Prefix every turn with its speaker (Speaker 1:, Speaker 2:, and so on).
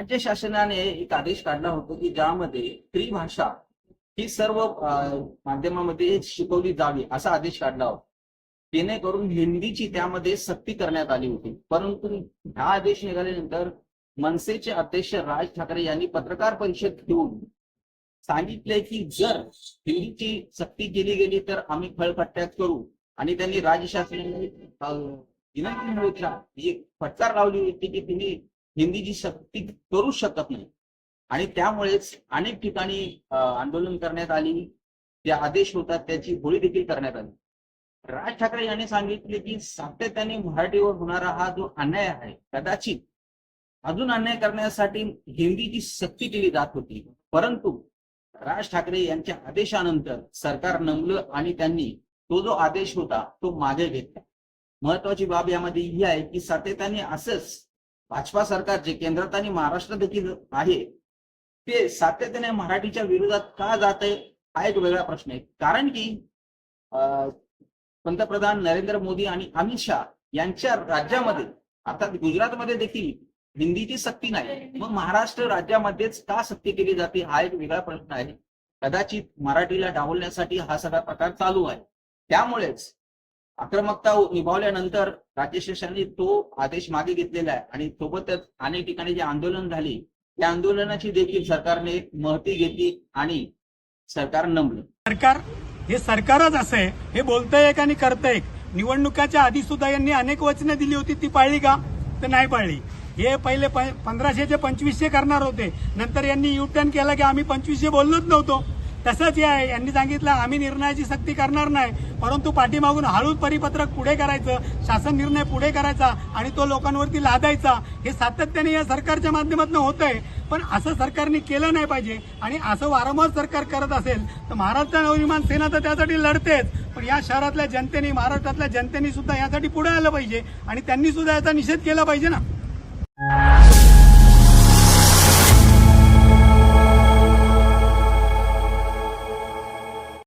Speaker 1: राज्य शासनाने एक आदेश काढला होता की ज्यामध्ये त्रिभाषा ही सर्व माध्यमामध्ये शिकवली जावी असा आदेश काढला होता. जेणेकरून हिंदीची त्यामध्ये सक्ती करण्यात आली होती. परंतु हा आदेश निघाल्यानंतर मनसेचे अध्यक्ष राज ठाकरे यांनी पत्रकार परिषद घेऊन सांगितले की जर हिंदीची सक्ती केली गेली तर आम्ही फळफट्ट्यात करू. आणि त्यांनी राज्य शासनाने विनंती होती. फटकार लावली होती की तुम्ही हिंदीची सक्ती करू शकत नाही. आणि त्यामुळेच अनेक ठिकाणी आंदोलन करण्यात आली जे आदेश होतात त्याची होळी देखील करण्यात आली. राज ठाकरे यांनी सांगितले की सातत्याने मराठीवर होणारा हा जो अन्याय आहे कदाचित अजून अन्याय करण्यासाठी हिंदीची सक्ती केली जात होती परंतु राज ठाकरे यांच्या आदेशानंतर सरकार नमलं आणि त्यांनी तो जो आदेश होता तो मागे घेतला. महत्वाची बाब यामध्ये ही आहे की सातत्याने असंच भाजपा सरकार जे केंद्रात आणि महाराष्ट्र देखील आहे ते सातत्याने मराठीच्या विरोधात का जात आहे हा एक वेगळा प्रश्न आहे. कारण की पंतप्रधान नरेंद्र मोदी आणि अमित शहा यांच्या राज्यामध्ये अर्थात गुजरातमध्ये देखील हिंदीची सक्ती नाही. मग महाराष्ट्र राज्यामध्येच का सक्ती केली जाते हा एक वेगळा प्रश्न आहे. कदाचित मराठीला डावलण्यासाठी हा सगळा प्रकार चालू आहे. त्यामुळेच आक्रमकता निभावल्यानंतर राज्य शासनाने तो आदेश मागे घेतलेला आहे. आणि सोबतच अनेक ठिकाणी जे आंदोलन झाली त्या आंदोलनाची देखील सरकारने एक महती घेतली आणि सरकार नमलं.
Speaker 2: सरकार हे सरकारच असं आहे हे बोलतंय एक आणि करतंय एक. निवडणुकाच्या आधी सुद्धा यांनी अनेक वचने दिली होती ती पाळली का? तर नाही पाळली. हे पहिले पंधराशे पंधराशेचे पंचवीसशे करणार होते. नंतर यांनी युटर्न केला की आम्ही पंचवीसशे बोललोच नव्हतो. तसंच हे आहे यांनी सांगितलं आम्ही निर्णयाची सक्ती करणार नाही परंतु पाठीमागून हळूच परिपत्रक पुढे करायचं शासन निर्णय पुढे करायचा आणि तो लोकांवरती लादायचा हे सातत्याने या सरकारच्या माध्यमातून होत आहे पण असं सरकारने केलं नाही पाहिजे आणि असं वारंवार सरकार करत असेल तर महाराष्ट्र नवनिर्माण सेना तर त्यासाठी लढतेच पण या शहरातल्या जनतेने महाराष्ट्रातल्या जनतेने सुद्धा यासाठी पुढे आलं पाहिजे आणि त्यांनी सुद्धा याचा निषेध केला पाहिजे ना.